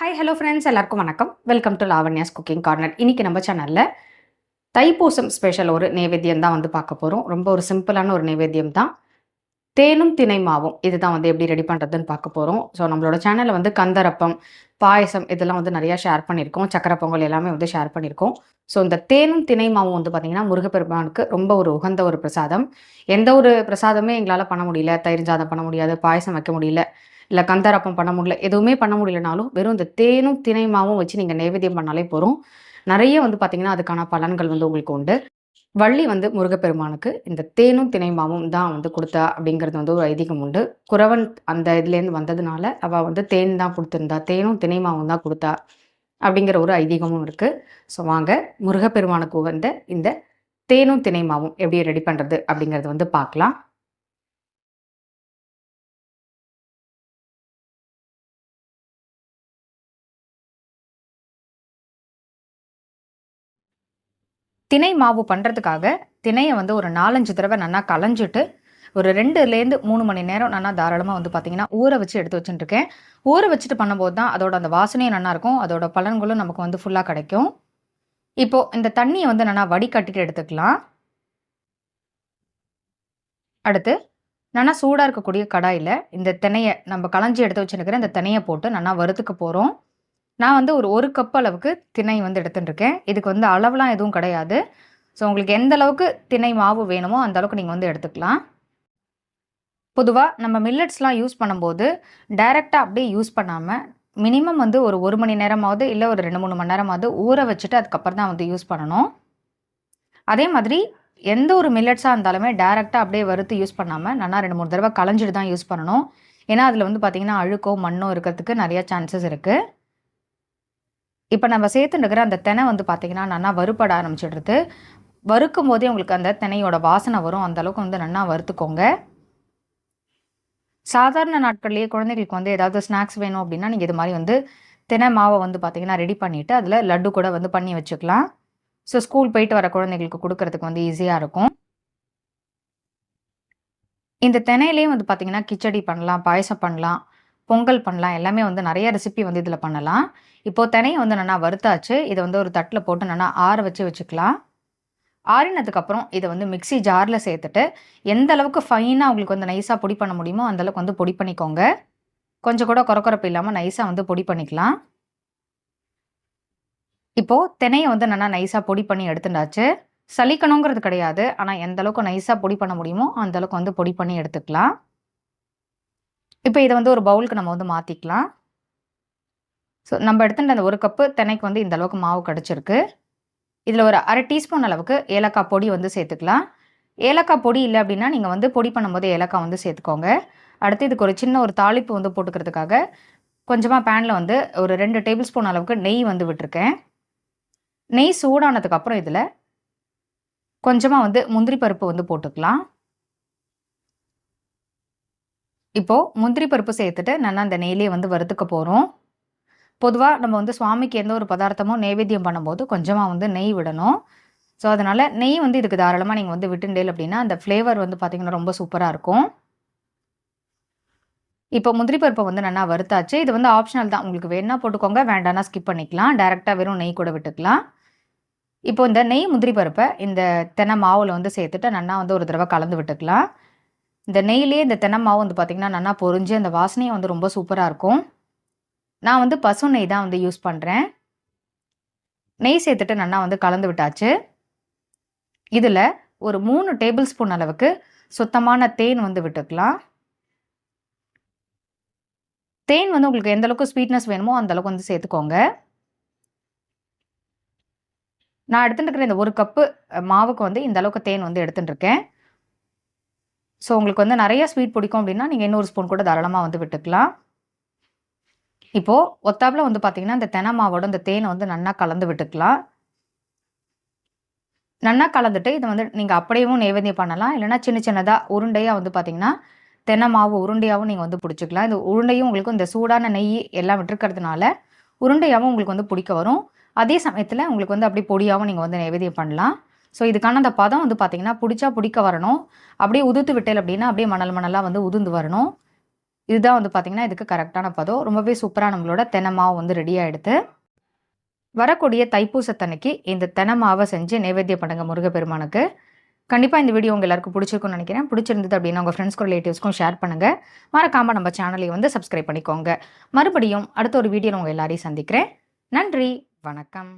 Hi hello friends எல்லாருக்கும் வணக்கம். Welcome to Lavanya's cooking corner இன்னைக்கு நம்ம சேனலில் தைப்பூசம் ஸ்பெஷல் ஒரு நைவேத்தியம் தான் வந்து பார்க்க போகிறோம் ரொம்ப ஒரு சிம்பிளான ஒரு நைவேத்தியம் தான். தேனும் தினை மாவும். இதுதான் வந்து எப்படி ரெடி பண்ணுறதுன்னு பார்க்க போகிறோம் ஸோ நம்மளோட சேனலில் வந்து கந்தரப்பம் பாயசம் இதெல்லாம் வந்து நிறையா ஷேர் பண்ணியிருக்கோம். சக்கரை பொங்கல் எல்லாமே வந்து ஷேர் பண்ணியிருக்கோம். ஸோ இந்த தேனும் தினை மாவும் வந்து பார்த்திங்கன்னா முருகப்பெருமானுக்கு ரொம்ப ஒரு உகந்த ஒரு பிரசாதம். எந்த ஒரு பிரசாதமே எங்களால் பண்ண முடியல. தயிர் சாதம் பண்ண முடியாது. பாயசம் வைக்க முடியல. இல்லை கந்தாரப்பம் பண்ண முடியல எதுவுமே பண்ண முடியலனாலும் வெறும் இந்த தேனும் திணைமாவும் வச்சு நீங்கள் நைவேத்தியம் பண்ணாலே போகிறோம் நிறைய வந்து பார்த்திங்கன்னா அதுக்கான பலன்கள் வந்து உங்களுக்கு உண்டு. வள்ளி வந்து முருகப்பெருமானுக்கு இந்த தேனும் திணைமாவும் தான் வந்து கொடுத்தா அப்படிங்கிறது வந்து ஒரு ஐதீகம் உண்டு. குறவன் அந்த இதுலேருந்து வந்ததுனால அவள் வந்து தேன் தான் கொடுத்துருந்தா தேனும் திணைமாவும் தான் கொடுத்தா அப்படிங்கிற ஒரு ஐதீகமும் இருக்குது ஸோ வாங்க முருகப்பெருமானுக்கு உகந்த இந்த தேனும் திணைமாவும் எப்படி ரெடி பண்ணுறது அப்படிங்கிறது வந்து பார்க்கலாம். திணை மாவு பண்ணுறதுக்காக திணையை வந்து ஒரு நாலஞ்சு தடவை நல்லா களைஞ்சிட்டு ஒரு ரெண்டுலேருந்து மூணு மணி நேரம் நல்லா தாராளமாக வந்து பார்த்தீங்கன்னா ஊற வச்சு எடுத்து வச்சுட்டுருக்கேன். ஊற வச்சுட்டு பண்ணும்போது தான் அதோட அந்த வாசனையும் நல்லாயிருக்கும் அதோட பலன்களும் நமக்கு வந்து ஃபுல்லாக கிடைக்கும். இப்போது இந்த தண்ணியை வந்து நல்லா வடிகட்டிட்டு எடுத்துக்கலாம். அடுத்து நல்லா சூடாக இருக்கக்கூடிய கடாயில் இந்த தினையை நம்ம களைஞ்சி எடுத்து வச்சுருக்கிற இந்த தினையை போட்டு நல்லா வறுத்துக்க போகிறோம் நான் வந்து ஒரு ஒரு கப் அளவுக்கு திணை வந்து எடுத்துட்டுருக்கேன். இதுக்கு வந்து அளவுலாம் எதுவும் கிடையாது. ஸோ உங்களுக்கு எந்த அளவுக்கு திணை மாவு வேணுமோ அந்த அளவுக்கு நீங்கள் வந்து எடுத்துக்கலாம். பொதுவாக நம்ம மில்லட்ஸ்லாம் யூஸ் பண்ணும்போது டைரெக்டாக அப்படியே யூஸ் பண்ணாமல் மினிமம் வந்து ஒரு ஒரு மணி நேரமாவது இல்லை ஒரு ரெண்டு மூணு மணி நேரமாவது ஊற வச்சுட்டு அதுக்கப்புறம் தான் வந்து யூஸ் பண்ணணும். அதே மாதிரி எந்த ஒரு மில்லட்ஸாக இருந்தாலுமே டேரெக்டாக அப்படியே வறுத்து யூஸ் பண்ணாமல் நல்லா ரெண்டு மூணு தடவை களைஞ்சிட்டு தான் யூஸ் பண்ணணும். ஏன்னா அதில் வந்து பார்த்திங்கன்னா அழுக்கோ மண்ணோ இருக்கிறதுக்கு நிறையா சான்சஸ் இருக்குது இப்போ நம்ம சேர்த்துட்டுக்கிற அந்த தினை வந்து பார்த்திங்கன்னா நல்லா வறுப்பட ஆரம்பிச்சிடுறது. வறுக்கும் போதே உங்களுக்கு அந்த தினையோட வாசனை வரும். அந்த அளவுக்கு வந்து நல்லா வறுத்துக்கோங்க. சாதாரண நாட்கள்லேயே குழந்தைகளுக்கு வந்து ஏதாவது ஸ்நாக்ஸ் வேணும் அப்படின்னா நீங்கள் இது மாதிரி வந்து தினை மாவை வந்து பார்த்திங்கன்னா ரெடி பண்ணிவிட்டு அதில் லட்டு கூட வந்து பண்ணி வச்சுக்கலாம். ஸோ ஸ்கூல் போயிட்டு வர குழந்தைங்களுக்கு கொடுக்கறதுக்கு வந்து ஈஸியாக இருக்கும். இந்த தினையிலையும் வந்து பார்த்திங்கன்னா கிச்சடி பண்ணலாம் பாயசம் பண்ணலாம். பொங்கல் பண்ணலாம். எல்லாமே வந்து நிறைய ரெசிபி வந்து இதில் பண்ணலாம். இப்போது தினையை வந்து நல்லா வறுத்தாச்சு. இதை வந்து ஒரு தட்டில் போட்டு நல்லா ஆற வச்சு வச்சுக்கலாம். ஆறினதுக்கப்புறம் இதை வந்து மிக்சி ஜாரில் சேர்த்துட்டு எந்த அளவுக்கு ஃபைனாக உங்களுக்கு வந்து நைஸாக பொடி பண்ண முடியுமோ அந்தளவுக்கு வந்து பொடி பண்ணிக்கோங்க. கொஞ்சம் கூட குறக்குறப்பு இல்லாமல் நைஸாக வந்து பொடி பண்ணிக்கலாம். இப்போது தினையை வந்து நல்லா நைஸாக பொடி பண்ணி எடுத்துட்டாச்சு. சலிக்கணுங்கிறது கிடையாது. ஆனால் எந்த அளவுக்கு நைஸாக பொடி பண்ண முடியுமோ அந்தளவுக்கு வந்து பொடி பண்ணி எடுத்துக்கலாம். இப்போ இதை வந்து ஒரு பவுலுக்கு நம்ம வந்து மாற்றிக்கலாம் ஸோ நம்ம எடுத்துகிட்ட அந்த ஒரு கப்பு தினைக்கு வந்து இந்த அளவுக்கு மாவு கிடச்சிருக்கு. இதில் ஒரு அரை டீஸ்பூன் அளவுக்கு ஏலக்காய் பொடி வந்து சேர்த்துக்கலாம். ஏலக்காய் பொடி இல்லை அப்படின்னா நீங்கள் வந்து பொடி பண்ணும்போது ஏலக்காய் வந்து சேர்த்துக்கோங்க. அடுத்து இதுக்கு ஒரு சின்ன ஒரு தாளிப்பு வந்து போட்டுக்கிறதுக்காக கொஞ்சமாக பேனில் வந்து ஒரு ரெண்டு டேபிள் ஸ்பூன் அளவுக்கு நெய் வந்து விட்டுருக்கேன். நெய் சூடானதுக்கப்புறம் இதில் கொஞ்சமாக வந்து முந்திரி பருப்பு வந்து போட்டுக்கலாம். இப்போது முந்திரி பருப்பு சேர்த்துட்டு நல்லா அந்த நெய்லேயே வந்து வறுத்துக்க போகிறோம் பொதுவாக நம்ம வந்து சுவாமிக்கு எந்த ஒரு பதார்த்தமும் நைவேத்தியம் பண்ணும்போது கொஞ்சமாக வந்து நெய் விடணும். ஸோ அதனால் நெய் வந்து இதுக்கு தாராளமாக நீங்கள் வந்து விட்டுண்டேல் அப்படின்னா அந்த ஃப்ளேவர் வந்து பார்த்திங்கன்னா ரொம்ப சூப்பராக இருக்கும். இப்போ முந்திரி பருப்பை வந்து நல்லா வறுத்தாச்சு. இது வந்து ஆப்ஷனல் தான். உங்களுக்கு வேணா போட்டுக்கோங்க. வேண்டாம்னா ஸ்கிப் பண்ணிக்கலாம். டேரெக்டாக வெறும் நெய் கூட விட்டுக்கலாம். இப்போ இந்த நெய் முந்திரி பருப்பை இந்த தென்னை மாவில் வந்து சேர்த்துட்டு நல்லா வந்து ஒரு தடவை கலந்து விட்டுக்கலாம். இந்த நெய்லேயே இந்த தென்னை மாவு வந்து பார்த்திங்கன்னா நல்லா பொறிஞ்சு அந்த வாசனையும் வந்து ரொம்ப சூப்பராக இருக்கும். நான் வந்து பசு நெய் தான் வந்து யூஸ் பண்ணுறேன் நெய் சேர்த்துட்டு நல்லா வந்து கலந்து விட்டாச்சு. இதில் ஒரு மூணு டேபிள் ஸ்பூன் அளவுக்கு சுத்தமான தேன் வந்து விட்டுக்கலாம். தேன் வந்து உங்களுக்கு எந்த அளவுக்கு ஸ்வீட்னஸ் வேணுமோ அந்த அளவுக்கு வந்து சேர்த்துக்கோங்க. நான் எடுத்துட்டு இருக்கிற இந்த ஒரு கப்பு மாவுக்கு வந்து இந்த அளவுக்கு தேன் வந்து எடுத்துட்டு இருக்கேன். ஸோ உங்களுக்கு வந்து நிறைய ஸ்வீட் பிடிக்கும் அப்படின்னா நீங்கள் இன்னொரு ஸ்பூன் கூட தாராளமாக வந்து விட்டுக்கலாம். இப்போது ஒத்தாப்பில் வந்து பார்த்தீங்கன்னா இந்த தென மாவோட இந்த தேனை வந்து நல்லா கலந்து விட்டுக்கலாம். நல்லா கலந்துட்டு இதை வந்து நீங்கள் அப்படியேவும் நைவேத்தியம் பண்ணலாம். இல்லைனா சின்ன சின்னதாக உருண்டையாக வந்து பார்த்தீங்கன்னா தென்னை மாவு உருண்டையாகவும் நீங்கள் வந்து பிடிச்சிக்கலாம். இந்த உருண்டையும் உங்களுக்கு இந்த சூடான நெய் எல்லாம் விட்டுருக்கிறதுனால உருண்டையாகவும் உங்களுக்கு வந்து பிடிக்க வரும். அதே சமயத்தில் உங்களுக்கு வந்து அப்படி பொடியாகவும் நீங்கள் வந்து நைவேத்தியம் பண்ணலாம். ஸோ இதுக்கான அந்த பதம் வந்து பார்த்தீங்கன்னா பிடிச்சா பிடிக்க வரணும். அப்படியே உதுத்து விட்டேல் அப்படின்னா அப்படியே மணல் மணலாக வந்து உதுந்து வரணும். இதுதான் வந்து பார்த்திங்கன்னா இதுக்கு கரெக்டான பதம். ரொம்பவே சூப்பராக நம்மளோட தெனமாவை வந்து ரெடியாக எடுத்து வரக்கூடிய தைப்பூசத்தன்னைக்கு இந்த தெனமாவை செஞ்சு நைவேத்தியம் பண்ணுங்க முருகப்பெருமானுக்கு. கண்டிப்பாக இந்த வீடியோ உங்கள் எல்லாருக்கும் பிடிச்சிருக்கும்னு நினைக்கிறேன். பிடிச்சிருந்தது அப்படின்னா உங்கள் ஃப்ரெண்ட்ஸ்க்கும் ரிலேட்டிவ்ஸ்க்கும் ஷேர் பண்ணுங்கள் மறக்காமல் நம்ம சேனலை வந்து சப்ஸ்கிரைப் பண்ணிக்கோங்க. மறுபடியும் அடுத்த ஒரு வீடியோவில் உங்கள் எல்லாரையும் சந்திக்கிறேன். நன்றி. வணக்கம்.